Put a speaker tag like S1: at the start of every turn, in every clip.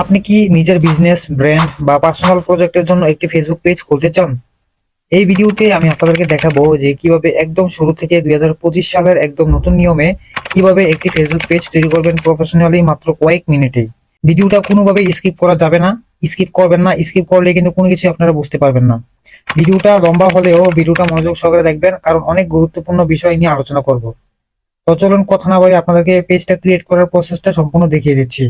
S1: আপনি কি নিজের বিজনেস ব্র্যান্ড বা পার্সোনাল প্রজেক্টের জন্য একটি ফেসবুক পেজ খুলতে চান? এই ভিডিওতে আমি আপনাদেরকে দেখাবো যে কীভাবে একদম শুরু থেকে দুই হাজার পঁচিশ সালের একদম নতুন নিয়মে কীভাবে একটি ফেসবুক পেজ তৈরি করবেন প্রফেশনালি মাত্র কয়েক মিনিটেই ভিডিওটা কোনোভাবে স্কিপ করা যাবে না। স্কিপ করবেন না স্কিপ করলে কিন্তু কোনো কিছু আপনারা বুঝতে পারবেন না। ভিডিওটা লম্বা হলেও ভিডিওটা মনোযোগ সহকারে দেখবেন, কারণ অনেক গুরুত্বপূর্ণ বিষয় নিয়ে আলোচনা করব। তো চলুন কথা না বলে আপনাদেরকে পেজটা ক্রিয়েট করার প্রসেসটা সম্পূর্ণ দেখিয়ে দিচ্ছি।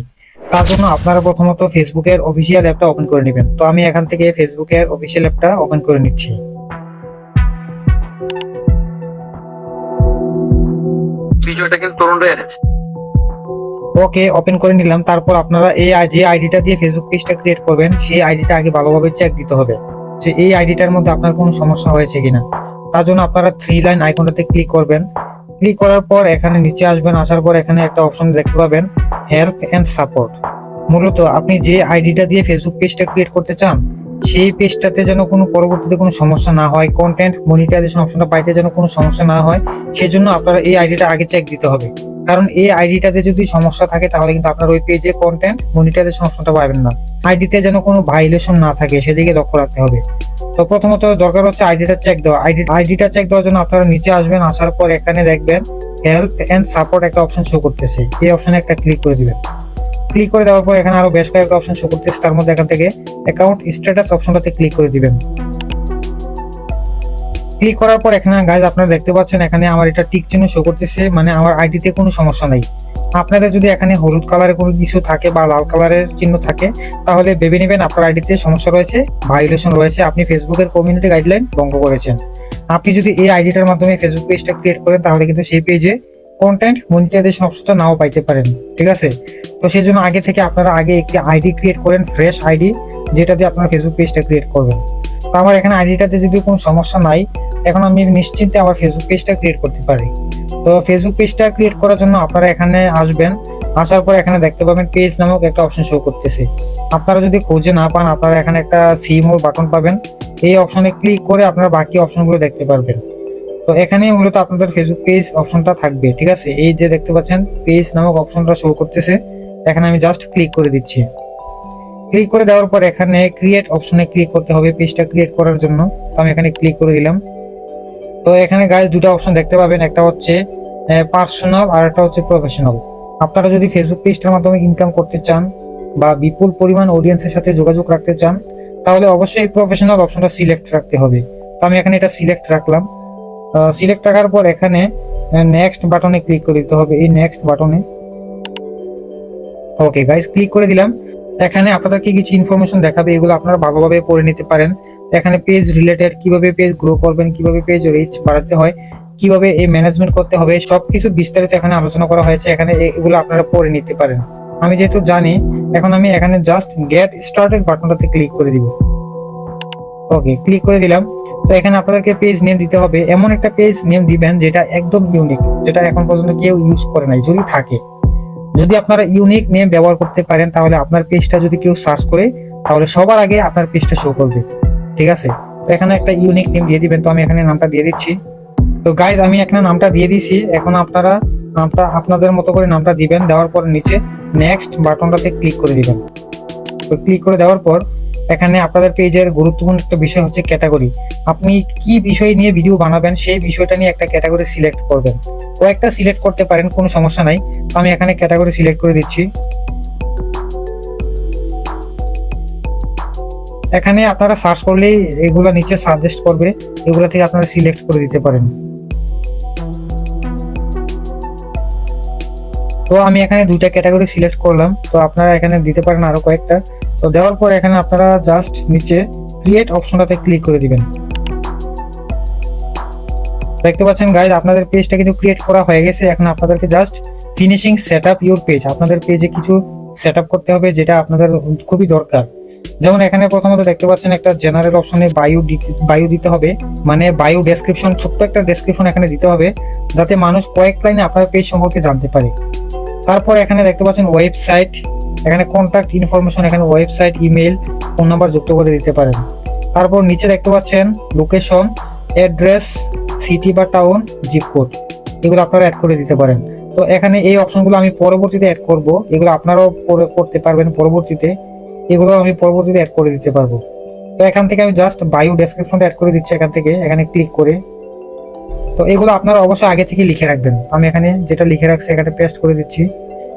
S1: তার জন্য আপনারা প্রথমত ফেসবুকের অফিসিয়াল অ্যাপটা ওপেন করে নেবেন। তো আমি এখান থেকে ফেসবুকের অফিসিয়াল অ্যাপটা ওপেন করে নিচ্ছি।
S2: ভিডিওটা কিন্তু তরুণরা এনেছে
S1: ওকে ওপেন করে নিলাম। তারপর আপনারা এই যে আইডিটা দিয়ে ফেসবুক পেজটা ক্রিয়েট করবেন সেই আইডিটা আগে ভালোভাবে চেক দিতে হবে যে এই আইডিটার মধ্যে আপনার কোনো সমস্যা হয়েছে কিনা। তার জন্য আপনারা থ্রি লাইন আইকনটাতে ক্লিক করবেন। ক্লিক করার পর এখানে নিচে আসবেন আসার পর এখানে একটা অপশন দেখতে পাবেন। হেল্প এন্ড সাপোর্ট মূলত আপনি যে আইডিটা দিয়ে ফেসবুক পেজটা ক্রিয়েট করতে চান, সেই পেজটাতে যেন কোনো পরবর্তীতে কোনো সমস্যা না হয় কন্টেন্ট মনিটাইজেশন অপশনটা পাইতে যেন কোনো সমস্যা না হয়, সেজন্য আপনারা এই আইডিটা আগে চেক দিতে হবে। কারণ এই আইডিটাতে যদি সমস্যা থাকে, তাহলে কিন্তু আপনার ওই পেজে কন্টেন্ট মনিটাইজেশন অপশনটা পাবেন না। আইডিতে যেন কোনো ভাইলেশন না থাকে, সেদিকে লক্ষ্য রাখতে হবে। তো প্রথমত দরকার হচ্ছে আইডিটা চেক দেওয়া। আইডি আইডিটা চেক দেওয়ার জন্য আপনারা নিচে আসবেন, আসার পর এখানে দেখবেন হেল্প অ্যান্ড সাপোর্ট একটা অপশন শো করতেছে। এই অপশনে একটা ক্লিক করে দিবেন। ক্লিক করে দেওয়ার পর এখানে আরও বেশ কয়েকটা অপশন শো করতেছে। তার মধ্যে এখান থেকে অ্যাকাউন্ট স্ট্যাটাস অপশনটাতে ক্লিক করে দিবেন। ক্লিক করার পর এখানে গাইজ আপনারা দেখতে পাচ্ছেন এখানে আমার এটা টিক চিহ্ন শো করতেছে মানে আমার আইডিতে কোনো সমস্যা নাই। আপনাদের যদি এখানে হলুদ কালারের কোনো কিছু থাকে বা লাল কালারের চিহ্ন থাকে, তাহলে ভেবে নেবেন আপনার আইডিতে সমস্যা রয়েছে ভাইলেশন রয়েছে, আপনি ফেসবুকের কমিউনিটি গাইডলাইন ভঙ্গ করেছেন। আপনি যদি এই আইডিটার মাধ্যমে ফেসবুক পেজটা ক্রিয়েট করেন, তাহলে কিন্তু সেই পেজে কন্টেন্ট মনিটাইজেশন অপশনটা নাও পাইতে পারেন, ঠিক আছে? তো সেই জন্য আগে থেকে আপনারা আগে একটি আইডি ক্রিয়েট করেন ফ্রেশ আইডি যেটা দিয়ে আপনার ফেসবুক পেজটা ক্রিয়েট করবেন। তো আমার এখানে আইডিটাতে যদি কোনো সমস্যা নাই এখন আমি নিশ্চিন্তে আমার ফেসবুক পেজটা ক্রিয়েট করতে পারি। তো ফেসবুক পেজটা ক্রিয়েট করার জন্য আপনারা এখানে আসবেন, আসার পর এখানে দেখতে পাবেন পেজ নামক একটা অপশন শো করতেছে। আপনারা যদি খুঁজে না পান, আপনারা এখানে একটা সি মোর বাটন পাবেন। এই অপশনে ক্লিক করে আপনারা বাকি অপশনগুলো দেখতে পারবেন। তো এখানে মূলত আপনাদের ফেসবুক পেজ অপশনটা থাকবে, ঠিক আছে? এই যে দেখতে পাচ্ছেন পেজ নামক অপশনটা শো করতেছে। এখানে আমি জাস্ট ক্লিক করে দিচ্ছি। ক্লিক করে দেওয়ার পর এখানে ক্রিয়েট অপশনে ক্লিক করতে হবে। পেজটা ক্রিয়েট করার জন্য। তো আমি এখানে ক্লিক করে দিলাম। তো এখানে গাইজ দুটো অপশন দেখতে পাবেন, একটা হচ্ছে পার্সোনাল আর একটা হচ্ছে প্রফেশনাল আপনারা যদি ফেসবুক পেজটার মাধ্যমে ইনকাম করতে চান বা বিপুল পরিমাণ অডিয়েন্সের সাথে যোগাযোগ রাখতে চান, তাহলে অবশ্যই প্রফেশনাল অপশনটা সিলেক্ট রাখতে হবে। তো আমি এখানে এটা সিলেক্ট রাখলাম। সিলেক্ট রাখার পর এখানে নেক্সট বাটনে ক্লিক করে দিতে হবে। এই নেক্সট বাটনে ওকে গাইজ ক্লিক করে দিলাম। এখানে আপনাদেরকে কিছু ইনফরমেশন দেখাবে, এগুলো আপনারা ভালোভাবে পড়ে নিতে পারেন। এখানে পেজ রিলেটেড কীভাবে পেজ গ্রো করবেন, কীভাবে পেজ রিচ বাড়াতে হয়, কীভাবে এই ম্যানেজমেন্ট করতে হবে, সবকিছু বিস্তারিত এখানে আলোচনা করা হয়েছে, এখানে এগুলো আপনারা পড়ে নিতে পারেন। আমি যেহেতু জানি, এখন আমি এখানে জাস্ট গেট স্টার্টেড বাটনটাতে ক্লিক করে দিব। ওকে ক্লিক করে দিলাম। তো এখানে আপনাদেরকে পেজ নেম দিতে হবে। এমন একটা পেজ নেম দিবেন যেটা একদম ইউনিক যেটা এখন পর্যন্ত কেউ ইউজ করে নাই, যদি থাকে। যদি আপনারা ইউনিক নেম ব্যবহার করতে পারেন, তাহলে আপনার পেজটা যদি কেউ সার্চ করে, তাহলে সবার আগে আপনার পেজটা শো করবে। ঠিক আছে? এখানে একটা ইউনিক নেম দিয়ে দিবেন, তো আমি এখানে নামটা দিয়ে দিচ্ছি। তো গাইজ আমি এখানে নামটা দিয়ে দিয়েছি। এখন আপনারা নামটা আপনাদের মতো করে নামটা দিবেন, দেওয়ার পর নিচে নেক্সট বাটনটাতে ক্লিক করে দিবেন। তো ক্লিক করে দেওয়ার পর এখানে আপনাদের পেজের গুরুত্বপূর্ণ একটা বিষয় হচ্ছে ক্যাটাগরি আপনি কি বিষয় নিয়ে ভিডিও বানাবেন, সেই বিষয়টা নিয়ে একটা ক্যাটাগরি সিলেক্ট করবেন। কয়েকটা সিলেক্ট করতে পারেন, কোনো সমস্যা নাই। তো আমি এখানে ক্যাটাগরি সিলেক্ট করে দিচ্ছি। এখানে আপনারা সার্চ করলেই এগুলো নিচে সাজেস্ট করবে, এগুলো থেকে আপনারা সিলেক্ট করে দিতে পারেন। তো আমি এখানে দুইটা ক্যাটাগরি সিলেক্ট করলাম, তো আপনারা এখানে দিতে পারেন আরও কয়েকটা। তো দেওয়ার পর এখানে আপনারা জাস্ট নিচে ক্রিয়েট অপশনটাতে ক্লিক করে দিবেন। দেখতে পাচ্ছেন গাইজ আপনাদের পেজটা কিন্তু ক্রিয়েট করা হয়ে গেছে। এখন আপনাদেরকে just finishing set up your page আপনাদের পেজে কিছু সেট করতে হবে যেটা আপনাদের খুবই দরকার। যেমন এখানে প্রথমত দেখতে পাচ্ছেন একটা জেনারেল অপশনে বায়ু বায়ু দিতে হবে। মানে বায়ু ডেসক্রিপশন ছোট্ট একটা ডেসক্রিপশন এখানে দিতে হবে, যাতে মানুষ কয়েক লাইনে আপনার পেজ সম্পর্কে জানতে পারে। তারপর এখানে দেখতে পাচ্ছেন ওয়েবসাইট এখানে কন্ট্যাক্ট ইনফরমেশন এখানে ওয়েবসাইট ইমেল ফোন নাম্বার যুক্ত করে দিতে পারেন। তারপর নিচে দেখতে পাচ্ছেন লোকেশন অ্যাড্রেস সিটি বা টাউন জিপ কোড এগুলো আপনারা অ্যাড করে দিতে পারেন। তো এখানে এই অপশনগুলো আমি পরবর্তীতে অ্যাড করব, এগুলো আপনারাও করতে পারবেন পরবর্তীতে। এগুলো আমি পরবর্তীতে অ্যাড করে দিতে পারব। তো এখান থেকে আমি জাস্ট বায়ো ডেসক্রিপশনটা অ্যাড করে দিচ্ছি এখান থেকে, এখানে ক্লিক করে। তো এগুলো আপনারা অবশ্যই আগে থেকে লিখে রাখবেন। আমি এখানে যেটা লিখে রাখছি, এখানে পেস্ট করে দিচ্ছি।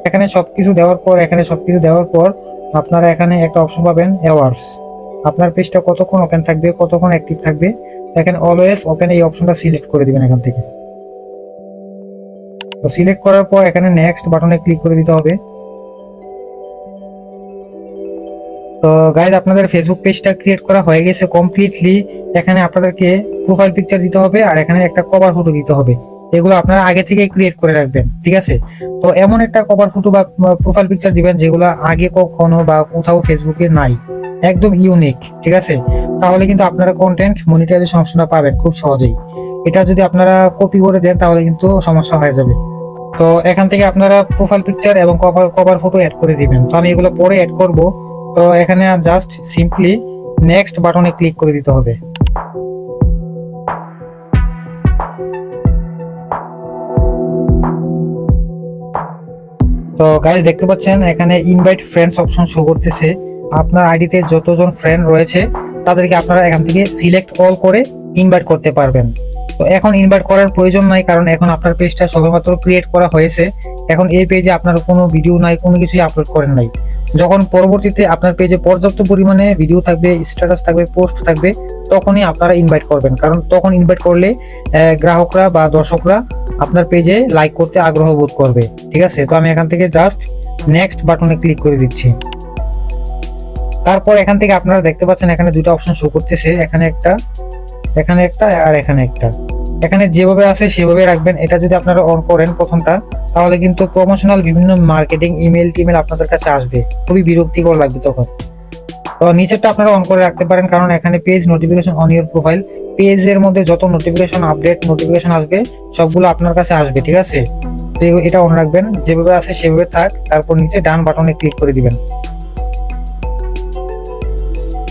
S1: এখানে সবকিছু দেওয়ার পর, এখানে সবকিছু দেওয়ার পর আপনারা এখানে একটা অপশন পাবেন অ্যাওয়ার্স আপনার পেজটা কতক্ষণ ওপেন থাকবে, কতক্ষণ অ্যাক্টিভ থাকবে এখানে অলওয়েজ ওপেন এই অপশনটা সিলেক্ট করে দিবেন এখান থেকে। তো সিলেক্ট করার পর এখানে নেক্সট বাটনে ক্লিক করে দিতে হবে। তো গাইজ আপনাদের ফেসবুক পেজটা ক্রিয়েট করা হয়ে গেছে কমপ্লিটলি এখানে আপনাদেরকে প্রোফাইল পিকচার দিতে হবে আর এখানে একটা কভার ফটো দিতে হবে। এগুলো আপনারা আগে থেকে ক্রিয়েট করে রাখবেন, ঠিক আছে? তো এমন একটা কভার ফটো বা প্রোফাইল পিকচার দিবেন যেগুলো আগে কখনো বা কোথাও ফেসবুকে নাই। একদম ইউনিক ঠিক আছে? তাহলে কিন্তু আপনারা কন্টেন্ট মনিটাইজেশন অপশনটা পাবেন খুব সহজেই। এটা যদি আপনারা কপি করে দেন, তাহলে কিন্তু সমস্যা হয়ে যাবে। তো এখান থেকে আপনারা প্রোফাইল পিকচার এবং কভার কভার ফটো অ্যাড করে দিবেন। তো আমি এগুলো পরে অ্যাড করব। তো এখানে জাস্ট সিম্পলি নেক্সট বাটনে ক্লিক করে দিতে হবে। তো গাইজ দেখতে পাচ্ছেন, এখানে ইনভাইট ফ্রেন্ডস অপশন শো করতেছে। আপনার আইডিতে যতজন ফ্রেন্ড রয়েছে, তাদেরকে আপনারা এখান থেকে সিলেক্ট অল করে ইনভাইট করতে পারবেন। তো এখন ইনভাইট করার প্রয়োজন নাই, কারণ এখন আপনার পেজটা সবেমাত্র ক্রিয়েট করা হয়েছে। এখন এই পেজে আপনার কোনো ভিডিও নাই, কোনো কিছুই আপলোড করেন নাই। যখন পরবর্তীতে আপনার পেজে পর্যাপ্ত পরিমাণে ভিডিও থাকবে স্ট্যাটাস থাকবে পোস্ট থাকবে, তখনই আপনারা ইনভাইট করবেন। কারণ তখন ইনভাইট করলে গ্রাহকরা বা দর্শকরা আপনার পেজে লাইক করতে আগ্রহ বোধ করবে। ঠিক আছে? তো আমি এখান থেকে জাস্ট নেক্সট বাটনে ক্লিক করে দিচ্ছি। তারপর এখান থেকে আপনারা দেখতে পাচ্ছেন এখানে দুটো অপশন শো করতেছে। এখানে একটা এখানে একটা আর এখানে একটা। এখানে যেভাবে আছে সেভাবে রাখবেন। এটা যদি আপনারা অন করেন প্রথমটা তাহলে কিন্তু প্রমোশনাল বিভিন্ন মার্কেটিং ইমেল টিমেল আপনাদের কাছে আসবে। খুবই বিরক্তিকর লাগবে তখন। তো নিচেরটা আপনারা অন করে রাখতে পারেন, কারণ এখানে page notification on your profile পেজের মধ্যে যত নোটিফিকেশন আপডেট নোটিফিকেশন আসবে, সবগুলো আপনার কাছে আসবে, ঠিক আছে? তো এটা অন রাখবেন, যেভাবে আছে সেভাবে থাক, তারপর নিচে ডান বাটনে ক্লিক করে দিবেন।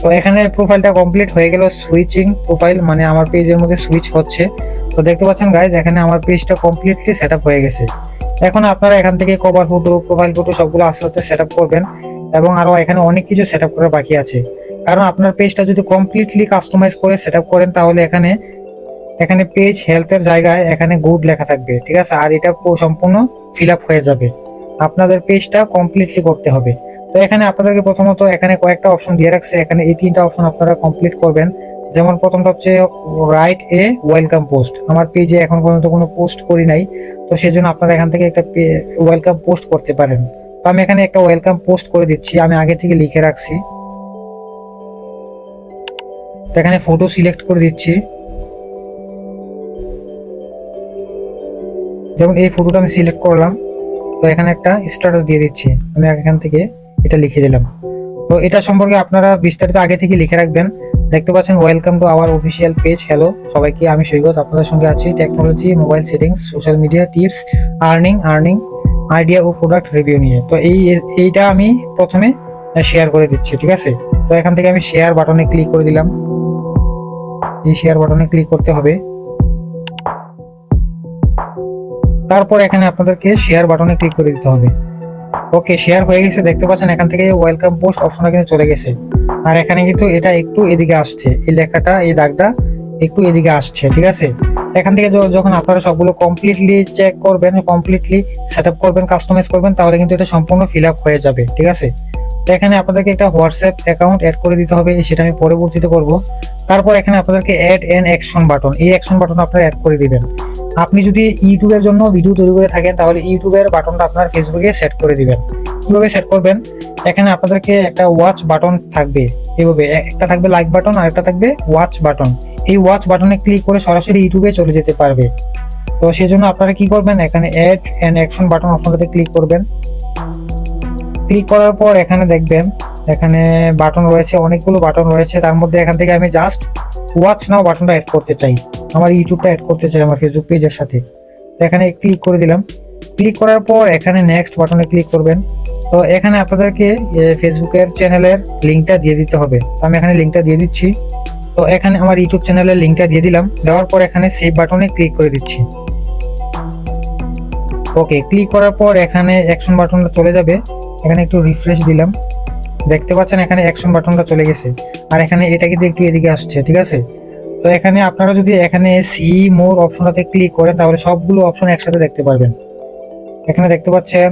S1: তো এখানে প্রোফাইলটা কমপ্লিট হয়ে গেল সুইচিং প্রোফাইল মানে আমার পেজের মধ্যে সুইচ হচ্ছে। তো দেখতে পাচ্ছেন গাইজ এখানে আমার পেজটা কমপ্লিটলি সেট হয়ে গেছে। এখন আপনারা এখান থেকে কভার ফটো প্রোফাইল ফটো সবগুলো আস্তে আস্তে সেট করবেন এবং আরও এখানে অনেক কিছু সেট করা বাকি আছে। কারণ আপনার পেজটা যদি কমপ্লিটলি কাস্টমাইজ করে সেট করেন, তাহলে এখানে এখানে পেজ হেলথের জায়গায় এখানে গুড লেখা থাকবে, ঠিক আছে? আর এটা সম্পূর্ণ ফিল হয়ে যাবে। আপনাদের পেজটা কমপ্লিটলি করতে হবে। তো এখানে আপনাদেরকে প্রথমত এখানে কয়েকটা অপশন দিয়ে রাখছে। এখানে এই তিনটা অপশন আপনারা কমপ্লিট করবেন। যেমন প্রথমটা হচ্ছে রাইট এ ওয়েলকাম পোস্ট আমার পেজে এখন পর্যন্ত কোনো পোস্ট করি নাই, তো সেজন্য আপনারা এখান থেকে একটা ওয়েলকাম পোস্ট করতে পারেন। তো আমি এখানে একটা ওয়েলকাম পোস্ট করে দিচ্ছি, আমি আগে থেকে লিখে রাখছি। তো এখানে ফটো সিলেক্ট করে দিচ্ছি। যেমন এই ফটোটা আমি সিলেক্ট করলাম, তো এখানে একটা স্ট্যাটাস দিয়ে দিচ্ছি, আমি এখান থেকে এটা লিখে দিলাম। তো এটা সম্পর্কে আপনারা বিস্তারিত আগে থেকে লিখে রাখবেন দেখতে পাচ্ছেন welcome to our official page hello সবাইকে, আমি সৈকত, আপনাদের সঙ্গে আছি technology mobile settings social media tips earning earning idea ও প্রোডাক্ট রিভিউ নিয়ে। তো এই, এইটা আমি প্রথমে শেয়ার করে দিচ্ছি, ঠিক আছে? তো এখান থেকে আমি শেয়ার বাটনে ক্লিক করে দিলাম। এই শেয়ার বাটনে ক্লিক করতে হবে। তারপর এখানে আপনাদেরকে শেয়ার বাটনে ক্লিক করে দিতে হবে। ওকে শেয়ার হয়ে গেছে, দেখতে পাচ্ছেন, এখান থেকে ওয়েলকাম পোস্ট অপশনটা কিন্তু চলে গেছে। আর এখানে কিন্তু এটা একটু এদিকে আসছে। এই লেখাটা, এই দাগটা একটু এদিকে আসছে, ঠিক আছে? এখান থেকে যখন আপনারা সবগুলো কমপ্লিটলি চেক করবেন কমপ্লিটলি সেট করবেন কাস্টমাইজ করবেন, তাহলে কিন্তু এটা সম্পূর্ণ ফিল হয়ে যাবে, ঠিক আছে? তো এখানে আপনাদেরকে একটা হোয়াটসঅ্যাপ অ্যাকাউন্ট অ্যাড করে দিতে হবে, সেটা আমি পরবর্তীতে করব। তারপর এখানে আপনাদেরকে অ্যাড এন অ্যাকশন বাটন এই অ্যাকশন বাটন আপনারা অ্যাড করে দিবেন। আপনি যদি ইউটিউবের জন্য ভিডিও তৈরি করে থাকেন, তাহলে ইউটিউবের বাটনটা আপনার ফেসবুকে সেট করে দিবেন। কীভাবে সেট করবেন? এখানে আপনাদেরকে একটা ওয়াচ বাটন থাকবে। এইভাবে একটা থাকবে লাইক বাটন আর একটা থাকবে ওয়াচ বাটন এই ওয়াচ বাটনে ক্লিক করে সরাসরি ইউটিউবে চলে যেতে পারবে। তো সেই জন্য আপনারা কি করবেন? এখানে অ্যাড অ্যান্ড অ্যাকশন বাটন অপশনটাতে ক্লিক করবেন। ক্লিক করার পর এখানে দেখবেন, এখানে বাটন রয়েছে, অনেকগুলো বাটন রয়েছে। তার মধ্যে এখান থেকে আমি জাস্ট ওয়াচ নাও বাটনটা অ্যাড করতে চাই। আমার ইউটিউবটা অ্যাড করতে চাই, আমার ফেসবুক পেজের সাথে। এখানে ক্লিক করে দিলাম। ক্লিক করার পর এখানে নেক্সট বাটনে ক্লিক করবেন। তো এখানে আপনাদেরকে ফেসবুকের চ্যানেলের লিঙ্কটা দিয়ে দিতে হবে। তো আমি এখানে লিঙ্কটা দিয়ে দিচ্ছি। তো এখানে আমার ইউটিউব চ্যানেলের লিঙ্কটা দিয়ে দিলাম। দেওয়ার পর এখানে সেভ বাটনে ক্লিক করে দিচ্ছি। ওকে ক্লিক করার পর এখানে অ্যাকশন বাটনটা চলে যাবে। এখানে একটু রিফ্রেশ দিলাম। দেখতে পাচ্ছেন এখানে অ্যাকশন বাটনটা চলে গেছে। আর এখানে এটা কিন্তু একটু এদিকে আসছে, ঠিক আছে? তো এখানে আপনারা যদি এখানে সি মোর অপশনটাতে ক্লিক করেন, তাহলে সবগুলো অপশন একসাথে দেখতে পারবেন। এখানে দেখতে পাচ্ছেন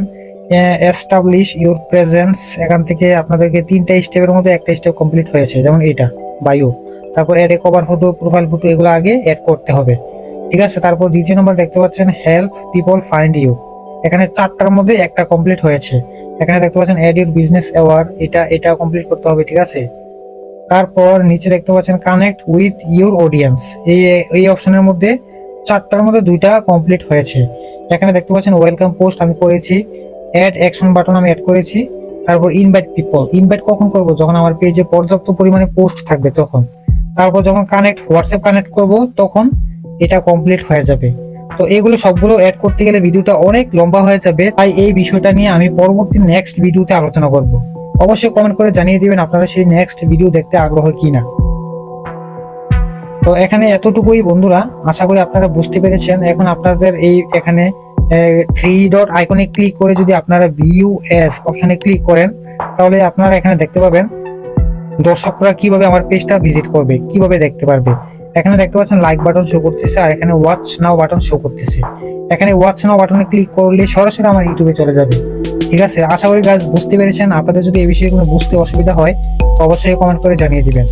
S1: এস্টাবলিশ ইউর প্রেজেন্স এখান থেকে আপনাদেরকে তিনটা স্টেপের মধ্যে একটা স্টেপ কমপ্লিট হয়েছে, যেমন এটা বায়ো তারপর add cover photo profile photo এগুলো আগে অ্যাড করতে হবে। ঠিক আছে? তারপর দ্বিতীয় নম্বর দেখতে পাচ্ছেন হেল্প পিপল ফাইন্ড ইউ এখানে চারটার মধ্যে একটা কমপ্লিট হয়েছে। এখানে দেখতে পাচ্ছেন অ্যাড ইউর বিজনেস অ্যাওয়ার্ড এটা এটা কমপ্লিট করতে হবে, ঠিক আছে? তারপর নিচে দেখতে পাচ্ছেন কানেক্ট উইথ ইউর অডিয়েন্স এই এই অপশনের মধ্যে চারটার মধ্যে দুইটা কমপ্লিট হয়েছে। এখানে দেখতে পাচ্ছেন ওয়েলকাম পোস্ট আমি করেছি অ্যাড অ্যাকশন বাটন আমি অ্যাড করেছি, তারপর ইনভাইট পিপল ইনভাইট কখন করব? যখন আমার পেজে পর্যাপ্ত পরিমাণে পোস্ট থাকবে তখন। তারপর যখন কানেক্ট হোয়াটসঅ্যাপ কানেক্ট করব, তখন এটা কমপ্লিট হয়ে যাবে। তো এগুলো সবগুলো অ্যাড করতে গেলে ভিডিওটা অনেক লম্বা হয়ে যাবে, তাই এই বিষয়টা নিয়ে আমি পরবর্তী নেক্সট ভিডিওতে আলোচনা করব। অবশ্যই কমেন্ট করে জানিয়ে দিবেন আপনারা সেই নেক্সট ভিডিও দেখতে আগ্রহ কিনা। তো এখানে এতটুকুই বন্ধুরা, আশা করি আপনারা বুঝতে পেরেছেন। এখন আপনাদের এই এখানে থ্রি ডট আইকনে ক্লিক করে যদি আপনারা ভিউ এস অপশনে ক্লিক করেন, তাহলে আপনারা এখানে দেখতে পাবেন দর্শকরা কীভাবে আমার পেজটা ভিজিট করবে, কীভাবে দেখতে পারবে। এখানে দেখতে পাচ্ছেন লাইক বাটন শো করতেছে, আর এখানে ওয়াচ নাও বাটন শো করতেছে। এখানে ওয়াচ নাও বাটনে ক্লিক করলে সরাসরি আমার ইউটিউবে চলে যাবে। ঠিক আছে? আশা করি গাছ বুঝতে পেরেছেন। আপনাদের যদি এই বিষয়ে কোনো বুঝতে অসুবিধা হয়, অবশ্যই কমেন্ট করে জানিয়ে দিবেন।